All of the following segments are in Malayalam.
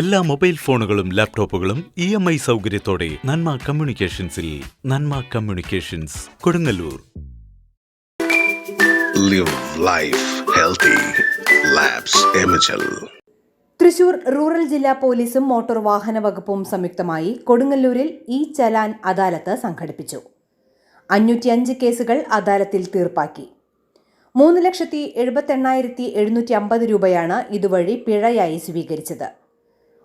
എല്ലാ മൊബൈൽ ഫോണുകളും ലാപ്ടോപ്പുകളും ഇ എം ഐ സൗകര്യത്തോടെ Nanma കമ്മ്യൂണിക്കേഷൻസിൽ Nanma communications Kodungallur. Live life healthy. Thrissur rural ജില്ലാ പോലീസും മോട്ടോർ വാഹന വകുപ്പും സംയുക്തമായി കൊടുങ്ങല്ലൂരിൽ ഇ ചലാൻ അദാലത്ത് സംഘടിപ്പിച്ചു. അഞ്ഞൂറ്റിയഞ്ച് കേസുകൾ അദാലത്തിൽ തീർപ്പാക്കി. മൂന്ന് ലക്ഷത്തി എഴുപത്തെണ്ണായിരത്തി എഴുന്നൂറ്റി അമ്പത് രൂപയാണ് ഇതുവഴി പിഴയായി സ്വീകരിച്ചത്.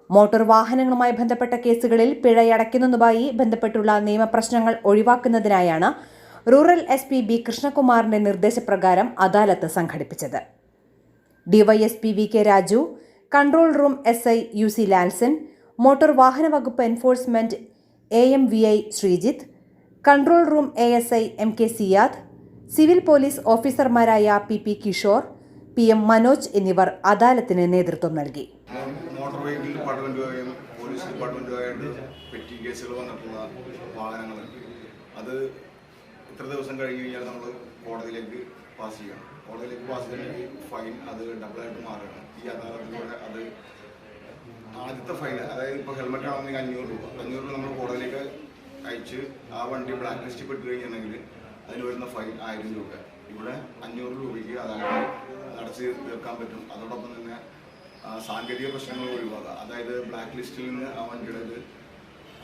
മോട്ടോർ വാഹനങ്ങളുമായി ബന്ധപ്പെട്ട കേസുകളിൽ പിഴയടയ്ക്കുന്നതുമായി ബന്ധപ്പെട്ടുള്ള നിയമപ്രശ്നങ്ങൾ ഒഴിവാക്കുന്നതിനായാണ് റൂറൽ എസ് പി ബി കൃഷ്ണകുമാറിന്റെ നിർദ്ദേശപ്രകാരം അദാലത്ത് സംഘടിപ്പിച്ചത്. DYSP V K Raju control room S I U C Lalson motor വാഹന വകുപ്പ് enforcement A M V I Sreejith control room A S I M K Siyad civil police ഓഫീസർമാരായ P P Kishore P M Manoj എന്നിവർ അദാലത്തിന് നേതൃത്വം നൽകി. വെഹിക്കിൾ ഡിപ്പാർട്ട്മെന്റുമായും പോലീസ് ഡിപ്പാർട്ട്മെന്റുമായിട്ട് പെറ്റി കേസുകൾ വന്നിട്ടുള്ള വാഹനങ്ങളുണ്ട് അത് ഇത്ര ദിവസം കഴിഞ്ഞ് കഴിഞ്ഞാൽ നമ്മൾ കോടതിയിലേക്ക് പാസ് ചെയ്യണം. കോടതിയിലേക്ക് പാസ് ചെയ്യണമെങ്കിൽ ഫൈൻ അത് ഡബിളായിട്ട് മാറണം. ഈ അദാലത്തിലൂടെ അത് ആദ്യത്തെ ഫൈൻ അതായത് ഇപ്പോൾ ഹെൽമെറ്റ് ആണെന്നുണ്ടെങ്കിൽ അഞ്ഞൂറ് രൂപ. അഞ്ഞൂറ് രൂപ നമ്മൾ കോടതിയിലേക്ക് അയച്ച് ആ വണ്ടി ബ്ലാക്ക് ലിസ്റ്റിൽ പെട്ട് കഴിഞ്ഞിട്ടുണ്ടെങ്കിൽ അതിന് വരുന്ന ഫൈൻ ആയിരം രൂപ. ഇവിടെ അഞ്ഞൂറ് രൂപയ്ക്ക് അതായത് അടച്ച് തീർക്കാൻ പറ്റും. അതോടൊപ്പം തന്നെ സാങ്കേതിക പ്രശ്നങ്ങൾ ഒഴിവാക്കുക. അതായത് ബ്ലാക്ക് ലിസ്റ്റിൽ നിന്ന് ആ വണ്ടിയുടെ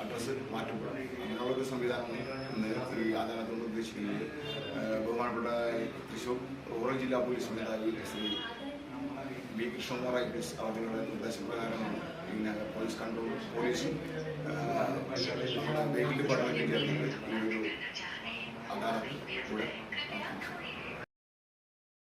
അഡ്രസ്സ് മാറ്റപ്പെടും അങ്ങനെയുള്ള ഒരു സംവിധാനം ഈ കൊണ്ട് ഉദ്ദേശിക്കുന്നത്. ബഹുമാനപ്പെട്ട തൃശ്ശൂർ റൂറൽ ജില്ലാ പോലീസ് മേധാവി Shri B Krishnakumar I P S അവരുടെ നിർദ്ദേശപ്രകാരമാണ് പിന്നെ പോലീസ് കൺട്രോൾ പോലീസും വെഹിക്കിൾ ഡിപ്പാർട്ട്മെന്റും ചേർന്നിട്ട് ഈ ഒരു അദാലത്ത് ഇവിടെ